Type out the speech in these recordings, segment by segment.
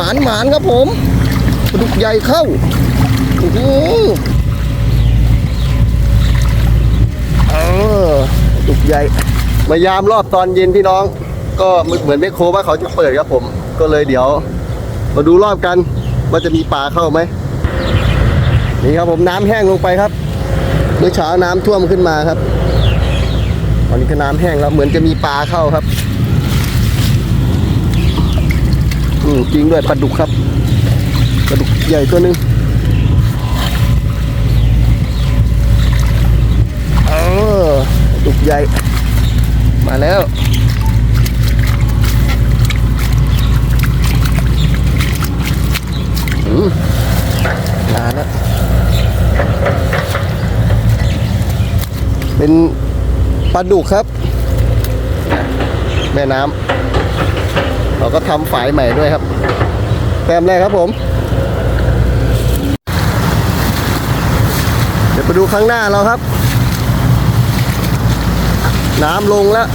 หมานหมานครับผมปลาดุกใหญ่เข้าโอ้โหเออปลาดุกใหญ่มายามรอบตอนเย็นพี่น้อง ก็เหมือนแมคโครว่าเขาจะเปิดครับผม ก็เลยเดี๋ยว มาดูรอบกันว่าจะมีปลาเข้าไหมนี่ครับผมน้ำแห้งลงไปครับ เมื่อเช้าน้ำท่วมขึ้นมาครับตอนนี้ก็น้ำแห้งแล้วเหมือนจะมีปลาเข้าครับ อืมจริงด้วยปลาดุกครับปลาดุกใหญ่ตัวหนึ่งเออดุกใหญ่ มาแล้วอืมนานแล้วเป็นปลาดุกครับ แม่น้ำ เราก็ทำฝายใหม่ด้วยครับ แต้มแรกครับผม เดี๋ยวไปดูข้างหน้าเราครับ น้ำลงแล้ว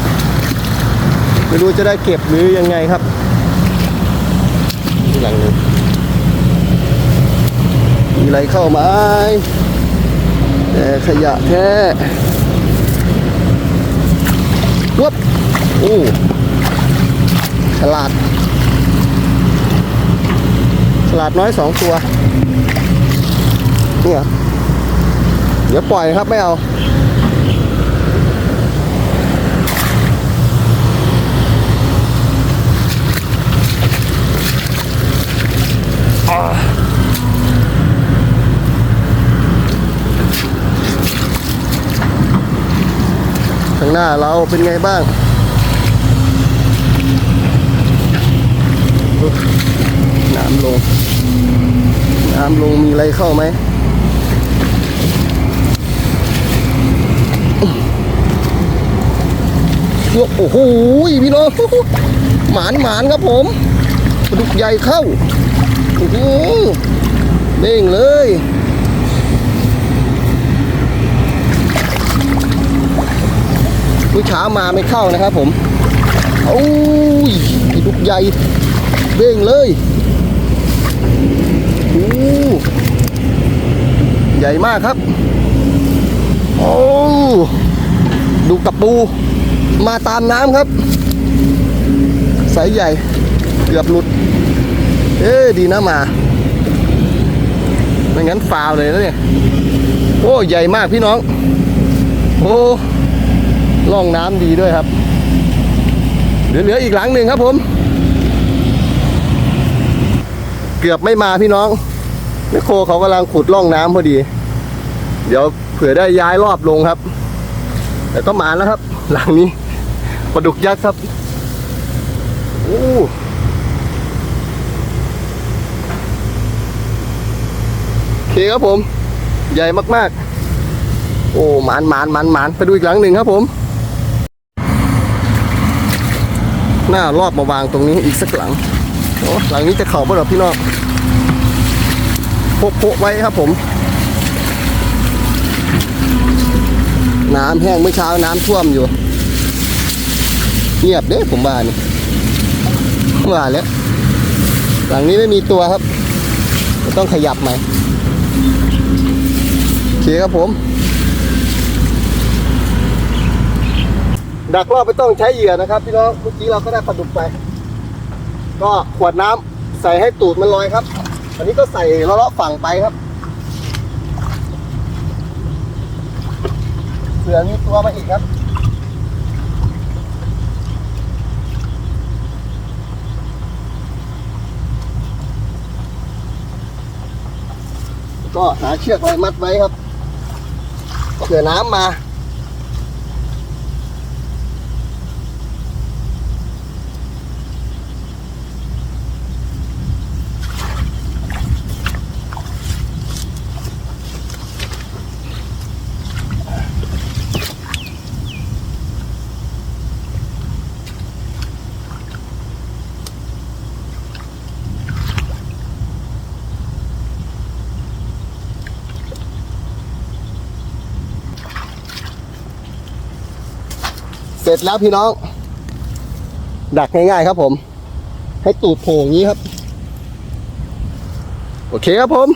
ไม่รู้จะได้เก็บหรือยังไงครับที่หลังนึงมีอะไรเข้ามาแต่ขยะแท้วบโอ้ ฉลาด ฉลาดน้อยสองตัว เนี่ย เดี๋ยวปล่อยครับไม่เอาข้างหน้าเราเป็นไงบ้าง น้ำ ลง น้ำลงมีอะไรเข้าไหมโอ้โหพี่น้องหมานหมานครับผมปลาดุกใหญ่เข้าโอ้โหเด้งเลยเมื่อเช้ามาไม่เข้านะครับผมโอ้ยปลาดุกใหญ่เด้งเลย โอ้ใหญ่มากครับ โอ้ดูกระปูมาตามน้ำครับ สายใหญ่เกือบหลุด เอ๊ดีนะมาไม่งั้นฟาวเลยนะเนี่ย โอ้ ใหญ่มากพี่น้อง โอ้ล่องน้ำดีด้วยครับ เหลือๆอีกหลังหนึ่งครับผม เกือบไม่มาพี่น้องแมคโครเขากำลังขุดล่องน้ำพอดี เดี๋ยวเผื่อได้ย้ายรอบลงครับ แต่ก็มาแล้วครับ หลังนี้ปลาดุกยักษ์ครับโอ้โอเคครับผม ใหญ่มากๆ โอ้หมานหมานหมานหมานไปดูอีกหลังหนึ่งครับผมหน้ารอบมาวางตรงนี้อีกสักหลัง โอ้หลังนี้จะเข่าป่หรอพี่น้องโพกๆไว้ครับผม น้ำแห้งเมื่อเช้าน้ำท่วมอยู่ เงียบเด้ผมว่านี่ว่าแล้วหลังนี้ไม่มีตัวครับ ต้องขยับไหมโอเคครับผม ดักรอบไม่ต้องใช้เหยื่อนะครับพี่น้องเมื่อกี้เราก็ได้ปลาดุกไป ก็ขวดน้ำใส่ให้ตูดมันลอยครับ อันนี้ก็ใส่เลาะฝั่งไปครับ เสือมีตัวมาอีกครับก็หาเชือกอะไรมัดไว้ครับเผื่อน้ำมา เสร็จแล้วพี่น้อง ดักง่ายๆครับผม ให้ตูดโผล่อย่างนี้ครับ โอเคครับผม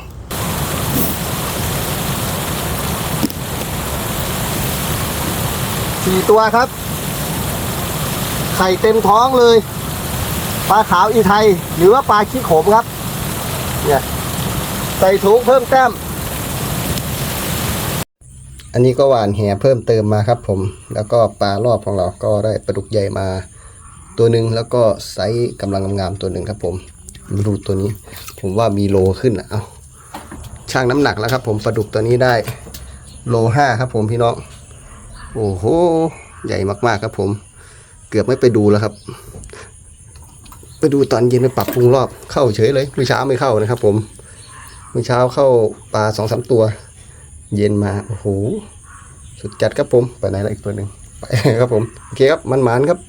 สี่ตัวครับ ไข่เต็มท้องเลย ปลาขาวอีไทย หรือว่าปลาขี้โขมครับ เนี่ย ใส่ถุงเพิ่มแต้ม อันนี้ก็หวานแหเพิ่มเติมมาครับผม แล้วก็ปลารอบของเราก็ได้ปลาดุกใหญ่มาตัวหนึ่งแล้วก็ไซส์กำลังงามๆตัวหนึ่งครับผมดูตัวนี้ ผมว่ามีโลขึ้นอะเอาช่างน้ำหนักแล้วครับผมปลาดุกตัวนี้ได้โลห้าครับผมพี่น้อง โอ้โห ใหญ่มากๆครับผม เกือบไม่ไปดูแล้วครับ ไปดูตอนเย็นไปปรับปรุงรอบเข้าเฉยเลยเมื่อเช้าไม่เข้านะครับผมเมื่อเช้าเข้าปลาสองสามตัว เย็นมาโอ้โหสุดจัดครับผมไปไหนละอีกตัวหนึ่งไปครับผมโอเคครับมันหมานครับ